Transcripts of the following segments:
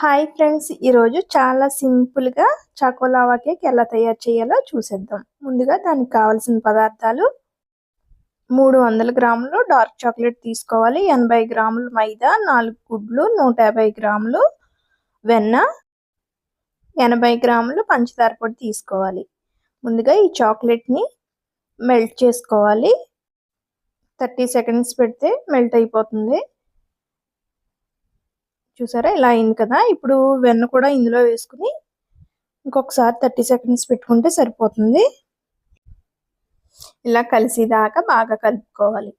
Hi friends ఈరోజు చాలా సింపుల్గా చాకోలావా కేక్ ఎలా తయారు చేయాలో చూసేద్దాం. ముందుగా దానికి కావాల్సిన పదార్థాలు మూడు వందల గ్రాములు డార్క్ చాక్లెట్ తీసుకోవాలి ఎనభై గ్రాములు మైదా నాలుగు గుడ్లు నూట యాభై గ్రాములు వెన్న ఎనభై గ్రాములు పంచదార పొడి తీసుకోవాలి. ముందుగా ఈ చాక్లెట్ని మెల్ట్ చేసుకోవాలి. థర్టీ సెకండ్స్ పెడితే మెల్ట్ అయిపోతుంది. చూసారా? ఇలా అయింది కదా? ఇప్పుడు వెన్న కూడా ఇందులో వేసుకుని ఇంకొకసారి థర్టీ సెకండ్స్ పెట్టుకుంటే సరిపోతుంది. ఇలా కలిసేదాకా బాగా కలుపుకోవాలి.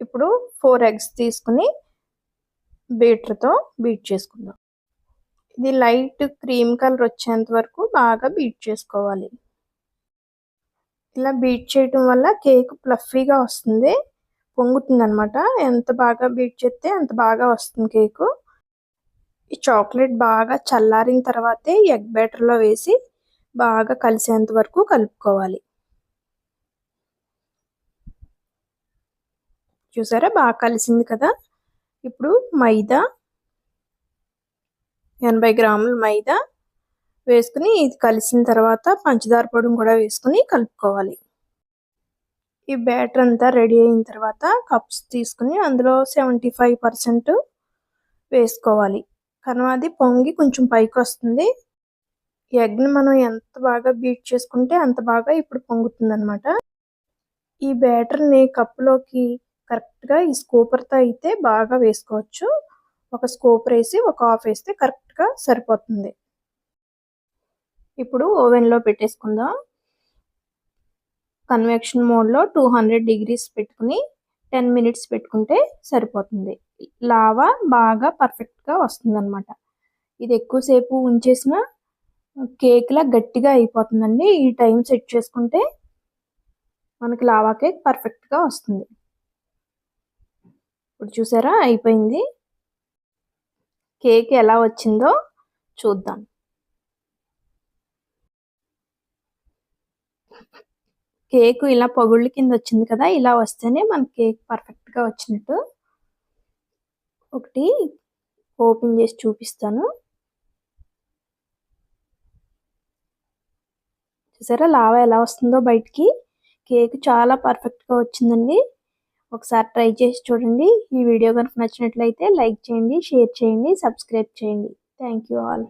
ఇప్పుడు ఫోర్ ఎగ్స్ తీసుకుని బీటర్తో బీట్ చేసుకుందాం. ఇది లైట్ క్రీమ్ కలర్ వచ్చేంత వరకు బాగా బీట్ చేసుకోవాలి. ఇలా బీట్ చేయటం వల్ల కేక్ ప్లఫీగా వస్తుంది. పొంగుతుంది అనమాట ఎంత బాగా బీట్ చేస్తే అంత బాగా వస్తుంది కేకు. ఈ చాక్లెట్ బాగా చల్లారిన తర్వాతే ఎగ్ బ్యాటర్లో వేసి బాగా కలిసేంత వరకు కలుపుకోవాలి. చూసారా? బాగా కలిసింది కదా? ఇప్పుడు మైదా ఎనభై గ్రాముల మైదా వేసుకుని ఇది కలిసిన తర్వాత పంచదార పొడిని కూడా వేసుకుని కలుపుకోవాలి. ఈ బ్యాటర్ అంతా రెడీ అయిన తర్వాత కప్స్ తీసుకుని అందులో సెవెంటీ ఫైవ్ పర్సెంట్ వేసుకోవాలి. కానీ అది పొంగి కొంచెం పైకి వస్తుంది. ఎగ్ని మనం ఎంత బాగా బీట్ చేసుకుంటే అంత బాగా ఇప్పుడు పొంగుతుంది అనమాట ఈ బ్యాటర్ని కప్పులోకి కరెక్ట్గా ఈ స్కూపర్తో అయితే బాగా వేసుకోవచ్చు. ఒక స్కూపర్ వేసి ఒక హాఫ్ వేస్తే కరెక్ట్గా సరిపోతుంది. ఇప్పుడు ఓవెన్లో పెట్టేసుకుందాం. కన్వెక్షన్ మోడ్లో టూ హండ్రెడ్ డిగ్రీస్ పెట్టుకుని టెన్ మినిట్స్ పెట్టుకుంటే సరిపోతుంది. లావా బాగా పర్ఫెక్ట్గా వస్తుందన్నమాట. ఇది ఎక్కువసేపు ఉంచేసిన కేక్లా గట్టిగా అయిపోతుందండి. ఈ టైం సెట్ చేసుకుంటే మనకి లావా కేక్ పర్ఫెక్ట్గా వస్తుంది. ఇప్పుడు చూసారా? అయిపోయింది. కేక్ ఎలా వచ్చిందో చూద్దాం. కేక్ ఇలా పగుళ్ళ కింద వచ్చింది కదా ఇలా వస్తేనే మన కేక్ పర్ఫెక్ట్గా వచ్చినట్టు. ఒకటి ఓపెన్ చేసి చూపిస్తాను. చూసారా లావా ఎలా వస్తుందో బయటికి. కేక్ చాలా పర్ఫెక్ట్గా వచ్చిందండి. ఒకసారి ట్రై చేసి చూడండి. ఈ వీడియో కనుక నచ్చినట్లయితే లైక్ చేయండి షేర్ చేయండి సబ్స్క్రైబ్ చేయండి. Thank you all